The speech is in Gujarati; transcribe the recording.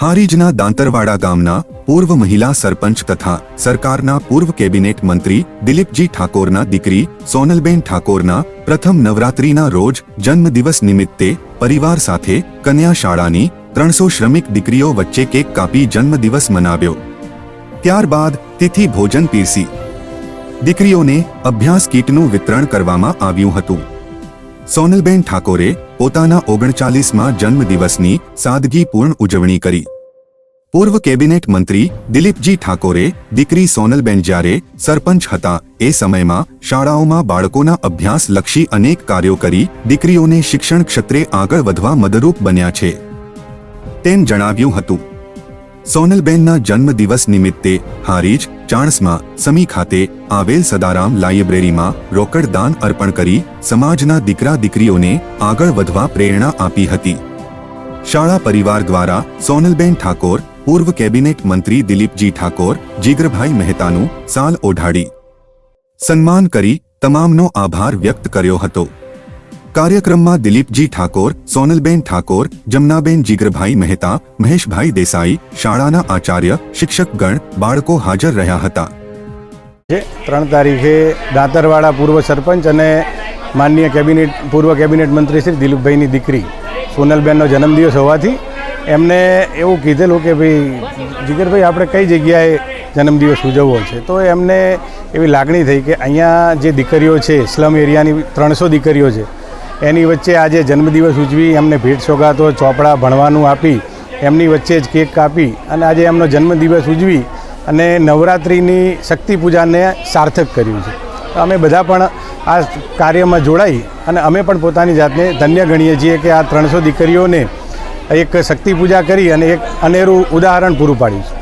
હારીજના દાંતરવાડા ગામના પૂર્વ મહિલા સરપંચ તથા સરકારના પૂર્વ કેબિનેટ મંત્રી દિલીપજી ઠાકોરના દીકરી સોનલબેન ઠાકોરના પ્રથમ નવરાત્રીના રોજ જન્મદિવસ નિમિત્તે પરિવાર સાથે કન્યા શાળાની ત્રણસો શ્રમિક દીકરીઓ વચ્ચે કેક કાપી જન્મદિવસ મનાવ્યો. ત્યારબાદ તિથિ ભોજન પીરસી. દીકરીઓને અભ્યાસ કીટનું વિતરણ કરવામાં આવ્યું હતું. સોનલબેન ઠાકોરે પોતાના ઓગણચાલીસમાં જન્મદિવસની સાદગીપૂર્ણ ઉજવણી કરી. પૂર્વ કેબિનેટ મંત્રી દિલીપજી ઠાકોરે દીકરી સોનલબેન જ્યારે સરપંચ હતા, એ સમયમાં શાળાઓમાં બાળકોના અભ્યાસલક્ષી અનેક કાર્યો કરી દીકરીઓને શિક્ષણ ક્ષેત્રે આગળ વધવા મદદરૂપ બન્યા છે. તેમ જણાવ્યું હતું. સોનલબેનના જન્મદિવસ નિમિત્તે હારીજ, ચાણસમાં, સમી ખાતે આવેલ સદારામ લાઇબ્રેરીમાં રોકડ દાન અર્પણ કરી સમાજના દીકરા દીકરીઓને આગળ વધવા પ્રેરણા આપી હતી. શાળા પરિવાર દ્વારા સોનલબેન ઠાકોર, પૂર્વ કેબિનેટ મંત્રી દિલીપજી ઠાકોર, જીગરભાઈ મહેતાનું સાલ ઓઢાડી. સન્માન કરી તમામનો આભાર વ્યક્ત કર્યો હતો. કાર્યક્રમમાં દિલીપજી ઠાકોર, સોનલબેન ઠાકોર, જમનાબેન જીગરભાઈ મહેતા, મહેશભાઈ દેસાઈ, શાળાના આચાર્ય, શિક્ષકગણ, બાળકો હાજર રહ્યા હતા. ત્રણ તારીખે દાંતરવાડા પૂર્વ સરપંચ અને માનનીય કેબિનેટ, પૂર્વ કેબિનેટ મંત્રી શ્રી દિલીપભાઈની દીકરી, સોનલબેનનો જન્મદિવસ હોવાથી એમને એવું કીધેલું કે ભાઈ, જીગરભાઈ, આપણે કઈ જગ્યાએ જન્મદિવસ ઉજવવો છે? તો એમને એવી લાગણી થઈ કે અહીંયા જે દીકરીઓ છે, સ્લમ એરિયાની ત્રણસો દીકરીઓ છે એની વચ્ચે આજે જન્મદિવસ ઉજવી એમને ભેટ સોગાતો, ચોપડા ભણવાનું આપી, એમની વચ્ચે જ કેક કાપી અને આજે એમનો જન્મદિવસ ઉજવી અને નવરાત્રિની શક્તિ પૂજાને સાર્થક કર્યું છે. તો અમે બધા પણ આ કાર્યમાં જોડાઈ અને અમે પણ પોતાની જાતને ધન્ય ગણીએ છીએ કે આ ત્રણસો દીકરીઓને એક શક્તિ પૂજા કરી અને એક અનેરું ઉદાહરણ પૂરું પાડ્યું છે.